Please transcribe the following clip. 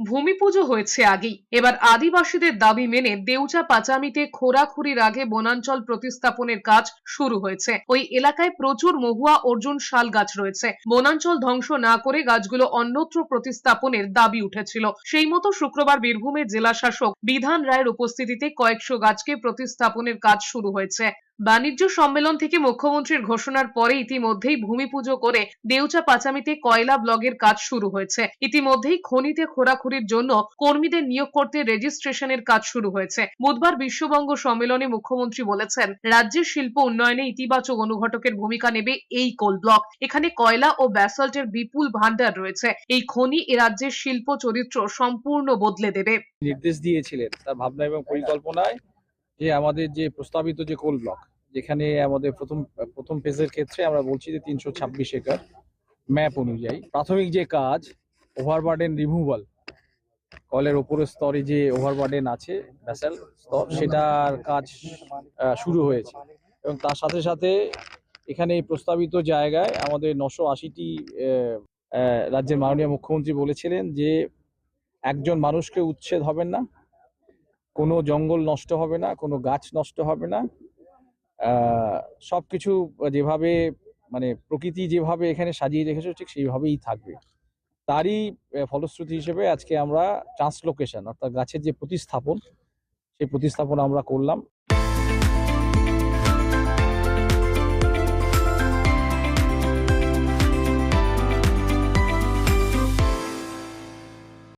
ভূমি পুজো হয়েছে আগেই। এবার আদিবাসীদের দাবি মেনে দেউচা পাচামিতে খোরাখুরির আগে বনাঞ্চল প্রতিস্থাপনের কাজ শুরু হয়েছে। ওই এলাকায় প্রচুর মহুয়া অর্জুন শাল গাছ রয়েছে। বনাঞ্চল ধ্বংস না করে গাছগুলো অন্যত্র প্রতিস্থাপনের দাবি উঠেছিল। সেই মতো শুক্রবার বীরভূমের জেলা শাসক বিধান রায়ের উপস্থিতিতে কয়েকশো গাছকে প্রতিস্থাপনের কাজ শুরু হয়েছে। বাণিজ্য সম্মেলন থেকে মুখ্যমন্ত্রীর ঘোষণার পরে ইতিমধ্যেই ভূমি পুজো করে দেউচা পাচামিতে কয়লা ব্লগের কাজ শুরু হয়েছে। ইতিমধ্যেই খনিতে খোরাখুরির জন্য কর্মীদের নিয়োগ করতে রেজিস্ট্রেশনের কাজ শুরু হয়েছে। বুধবার বিশ্ববঙ্গ সম্মেলনে মুখ্যমন্ত্রী বলেছেন, রাজ্যের শিল্প উন্নয়নে ইতিবাচক অনুঘটকের ভূমিকা নেবে এই কোল ব্লক। এখানে কয়লা ও ব্যাসল্টের বিপুল ভান্ডার রয়েছে। এই খনি এ রাজ্যের শিল্প চরিত্র সম্পূর্ণ বদলে দেবে। নির্দেশ দিয়েছিলেন তার ভাবনা এবং পরিকল্পনায় যে আমাদের যে প্রস্তাবিত যে কোল ব্লক যেখানে আমাদের প্রথম প্রথম ফেজের ক্ষেত্রে আমরা বলছি যে তিনশো ছাব্বিশ একর ম্যাপ অনুযায়ী। প্রাথমিক যে কাজ ওভারবার্ডেন রিমুভাল কলের ওপরের স্তরে যে ওভারবার্ডেন আছে ভ্যাসেল স্তর, সেটার কাজ শুরু হয়েছে। এবং তার সাথে সাথে এখানে প্রস্তাবিত জায়গায় আমাদের নশো আশিটি রাজ্যের মাননীয় মুখ্যমন্ত্রী বলেছিলেন যে একজন মানুষকে উচ্ছেদ হবেন না, কোনো জঙ্গল নষ্ট হবে না, কোনো গাছ নষ্ট হবে না সব কিছু যেভাবে মানে প্রকৃতি যেভাবে এখানে সাজিয়ে রেখেছে, ঠিক সেইভাবেই থাকবে। তারই ফলশ্রুতি হিসেবে আজকে আমরা ট্রান্সলোকেশন অর্থাৎ গাছের যে প্রতিস্থাপন, সেই প্রতিস্থাপন আমরা করলাম।